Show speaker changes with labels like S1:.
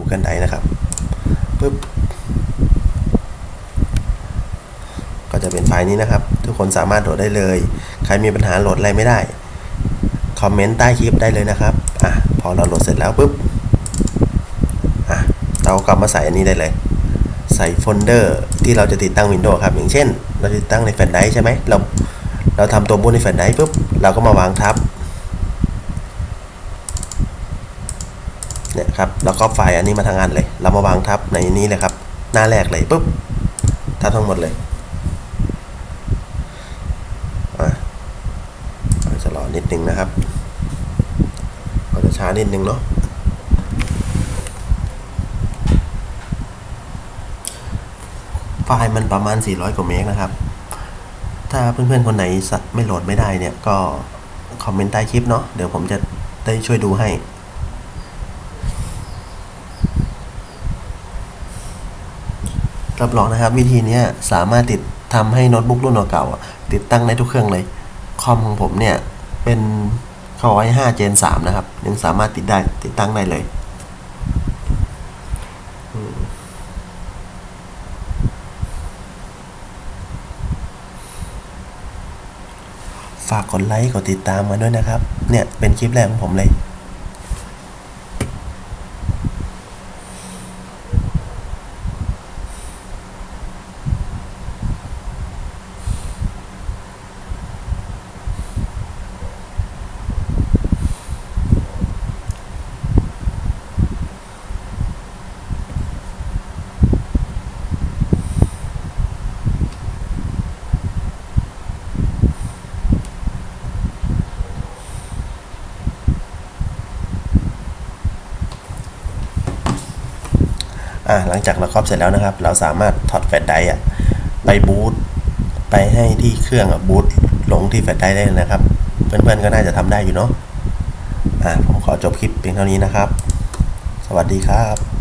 S1: Google Drive นะครับปึ๊บก็จะเป็นไฟล์นี้นะครับ ทุกคนสามารถโหลดได้เลย ใครมีปัญหาโหลดอะไรไม่ได้ คอมเมนต์ใต้คลิปได้เลยนะครับอะพอเราโหลดเสร็จแล้วปุ๊บอะเรากลับมาใส่อันนี้ได้เลย ใส่โฟลเดอร์ที่เราจะติดตั้ง Windows ครับ อย่างเช่น เราติดตั้งในแฟลชไดรฟ์ใช่ไหมเราเราทำตัวบูตในแฟลชไดรฟ์ปุ๊บเราก็มาวางทับ เนี่ยครับแล้วก็ไฟล์อันนี้มาทางอันเลย เรามาวางทับในนี้เลยครับ หน้าแรกเลยปุ๊บทับทั้งหมดเลยอะเราจะรอนิดนึงนะครับก็จะช้านิดนึงเนาะไฟล์มันประมาณ 400 กว่าเมกนะครับ ถ้าเพื่อนๆ คนไหนสะไม่โหลดไม่ได้เนี่ย ก็คอมเมนต์ใต้คลิปเนาะเดี๋ยวผมจะได้ช่วยดูให้ รับรองนะครับ วิธีนี้สามารถติดทำให้โน้ตบุ๊กรุ่นเก่าติดตั้งได้ทุกเครื่องเลยคอมของผมเนี่ยเป็น Core i5 Gen 3 นะครับ ยังสามารถติดได้ติดตั้งได้เลยฝากกดไลค์กดติดตามมาด้วยนะครับ เนี่ยเป็นคลิปแรกของผมเลย อ่าหลังจากเราครอบเสร็จแล้วนะครับ เราสามารถถอดแฟลชไดร์อะไปบูตไปให้ที่เครื่องอะบูตลงที่แฟลชไดรฟ์ได้เลยนะครับ เพื่อนๆก็น่าจะทำได้อยู่เนาะอ่าผมขอจบคลิปเพียงเท่านี้นะครับ สวัสดีครับ